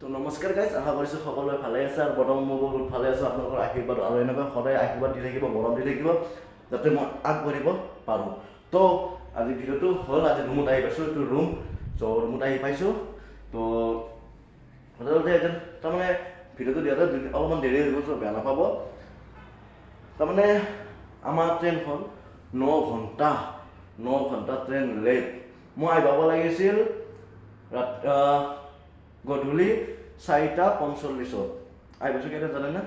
তো নমস্কাৰ গাইজ আশা কৰিছোঁ সকলোৱে ভালে আছে আৰু বৰ্তমান মই বহুত ভালে আছোঁ। আপোনালোকৰ আশীৰ্বাদ আৰু এনেকুৱা সদায় আশীৰ্বাদ দি থাকিব মৰম দি থাকিব যাতে মই আগবাঢ়িব পাৰোঁ। তো আজি ভিডিঅ'টো হ'ল আজি ৰুমত আহি পাইছোঁ এইটো ৰুম ত' ৰুমত আহি পাইছোঁ। তো সাধাৰণতে এতিয়া তাৰমানে ভিডিঅ'টো দুদিন অলপমান দেৰি হৈ তো বেয়া নাপাব। তাৰমানে আমাৰ ট্ৰেইনখন ন ঘণ্টা ন ঘণ্টা ট্ৰেইন লেট মই আহি পাব লাগিছিল ৰাত গধূলি চাৰিটা পঞ্চল্লিছত। আহি পাইছোঁ কেতিয়া জানেনে?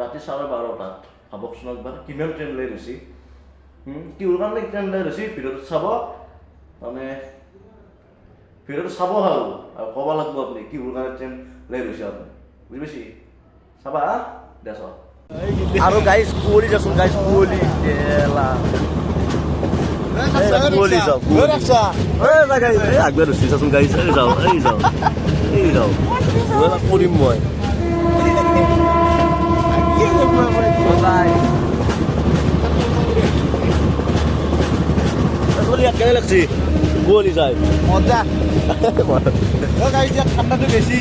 ৰাতি চাৰে বাৰটাত। ভাবকচোন একবাৰ কিমান ট্ৰেইন লেট হৈছে হুম, কিহৰ কাৰণে ট্ৰেইন লেট হৈছে ভিডিঅ'টো চাব। মানে ভিডিঅ'টো চাব আৰু আৰু ক'ব লাগিব আপুনি কিহৰ কাৰণে ট্ৰেইন লেট হৈছে আপুনি। বুজি পাইছি? চাবা হা? দে চাওক। আৰু গাইজ কুঁৱলী যাচোন গাইজ কুঁৱলী কুঁৱলী যাওক আগবাৰ ৰচি চাচোন গাইজ এই যাওঁ এই যাওঁ এই যাওঁ এলা কৰিম মই কুঁৱলী কেনে লাগছি? কুঁৱলী যায় মজা। ঠাণ্ডাটো বেছি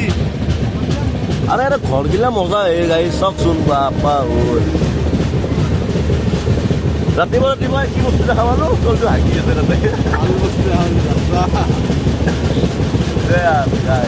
আরে এটা ঘরগিলা মজা এই গাই চাওকচোন বাপা ঐ ৰাতিপুৱা ৰাতিপুৱা কি বস্তু দেখা পালো? তলটো হাগি আছে তাতে। ভালো বস্তু এয়া, গাই।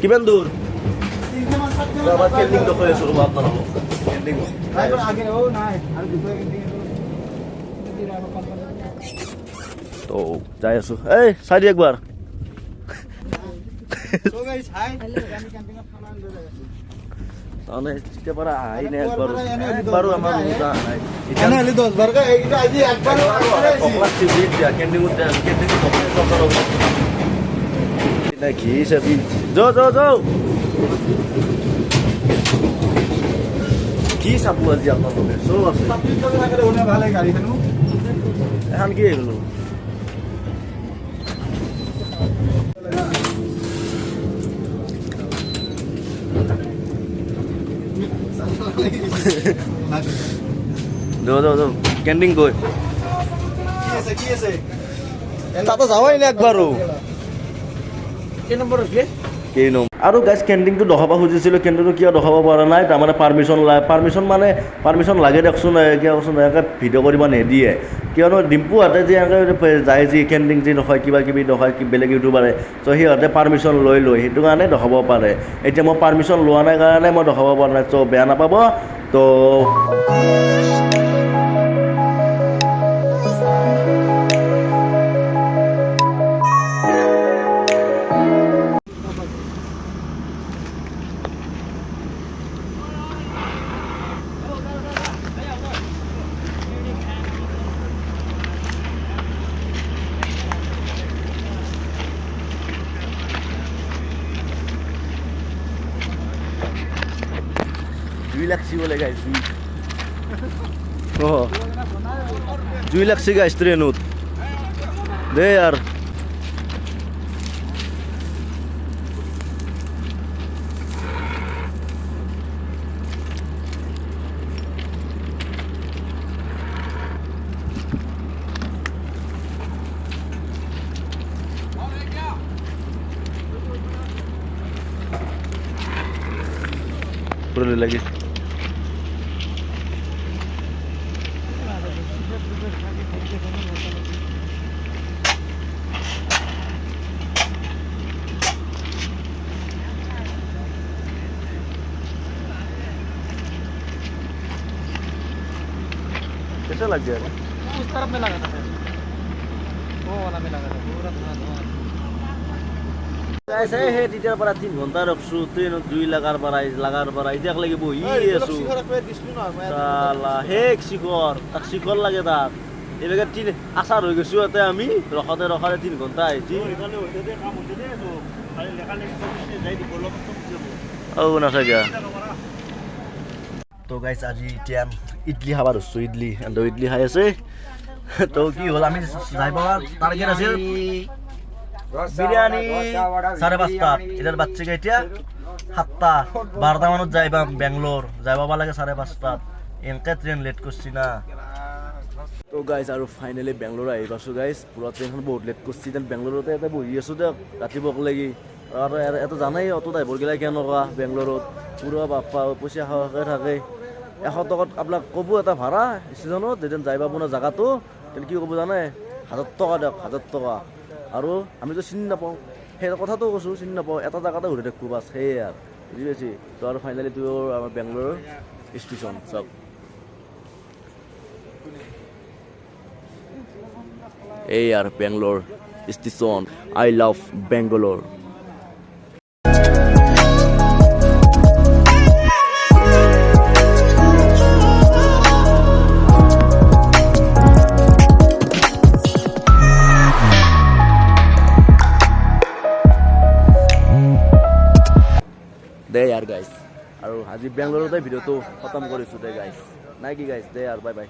কিমান দূৰ? আমাৰ কেণ্ডিং দেখুৱাই আছো ৰ'ব আপোনালোকক। কেণ্ডিং তো যাই আছো। এই চাই দি একবাৰ। নাই। বাৰকে এইকেইটা আজি একবাৰো আনিবলৈ আহিছি। টিভি দিয়া কেণ্ডিঙত ককলাত টকা ৰ'ব নাই ঘি চাবি য য য কি চব আছে ছাব্বিছ টকা থাকে দেখোন ভালে গাড়ীখনো। এখন কি আহিলো য য য কেণ্ডিং গৈ কি আছে, কি আছে? তাতে যাৱাই নাই একবাৰো কেই আৰু গাইজ কেণ্টিংটো দেখাব খুজিছিলোঁ কেণ্টিংটো কিয় দেখাব পৰা নাই, তাৰমানে পাৰ্মিশ্যন লাগে পাৰ্মিশ্যন মানে পাৰ্মিশ্যন লাগে দিয়কচোন কিয় কচোন, এনেকৈ ভিডিঅ' কৰিব নিদিয়ে। কিয়নো ডিম্পুহঁতে যে এনেকৈ যায় যি কেণ্টিং যি দেখায় কিবা কিবি কি বেলেগ ইউটিউবাৰে ত' সিহঁতে পাৰ্মিশ্যন লৈ লৈ সেইটো কাৰণে দেখাব পাৰে। এতিয়া মই পাৰ্মিশ্যন লোৱা নাই কাৰণে মই দেখাব পৰা নাই ত' বেয়া নাপাব, ত' জুই লাগছি বোলে গাইজ জুই অঁ জুই লাগছি ট্ৰেইনত দে আর। লাগে कैसा लग गया? उस तरफ़ में लगा था। वो वाला में लगा था। पूरा धुआँ धुआँ সেই তেতিয়াৰ পৰা তিনি ঘণ্টা ৰখছো ট্ৰেইনত জুই লাগাৰ পৰা লাগাৰ পৰা এতিয়াক লাগি বহি আছো। শেষ শিখৰ তাক শিখৰ লাগে তাক এইভাগে তিনি আচাৰ হৈ গৈছো ইয়াতে আমি ৰখাতে ৰখাতে তিনি ঘণ্টা আহিছি। ও নাথাকে তো গাইছ আজি এতিয়া ইডলি খাব ধৰছোঁ ইডলি। ইডলি খাই আছে। তো কি হ'ল আমি যাই পাবা টাৰ্গেট আছিল। বিৰিয়ানী চাৰে পাঁচটাত এতিয়াৰ বাচ্চাকে এতিয়া? সাতটা বাৰটা মানত যাই পাম বেংগলোৰ যাই পাব লাগে চাৰে পাঁচটাত এনেকে ট্ৰেইন লেট কৰিছি না। তো গাইজ আৰু ফাইনেলি বেংগলোৰ আহি পাইছোঁ গাইজ পুৰা ট্ৰেইনখন বহুত লেট কৰিছে যেন বেংগলোৰতে এতিয়া বহি আছোঁ দিয়ক ৰাতিপুৱা লাগি আৰু এটা জানাই অটো ড্ৰাইভাৰগিলাই কেনেকুৱা বেংগলোৰত পুৰা বাপ্পা পইচা খোৱাকৈ থাকে। এশ টকাত আপোনাক ক'ব এটা ভাড়া ষ্টেচনত যেতিয়া যাই পাব না জেগাটো তেতিয়া কি ক'ব জানে হাজাৰ টকা দিয়ক হাজাৰ টকা। আৰু আমিতো চিনি নাপাওঁ। সেই কথাটো কৈছোঁ, চিনি নাপাওঁ। এটা জেগাতে ঘূৰি থাকোঁ, বাছ, সেয়ে আৰু। বুজি পাইছি? তো আৰু ফাইনেলি তোৰ আমাৰ বেংগলোৰ ষ্টেচন চাওক। এই আর Bangalore station I love Bangalore দে ইয়াৰ গাইজ আৰু আজি বেংগলোৰতে ভিডিঅ'টো খতম কৰিছোঁ দে গাইজ নাই কি গাইজ দে আৰু বাই বাই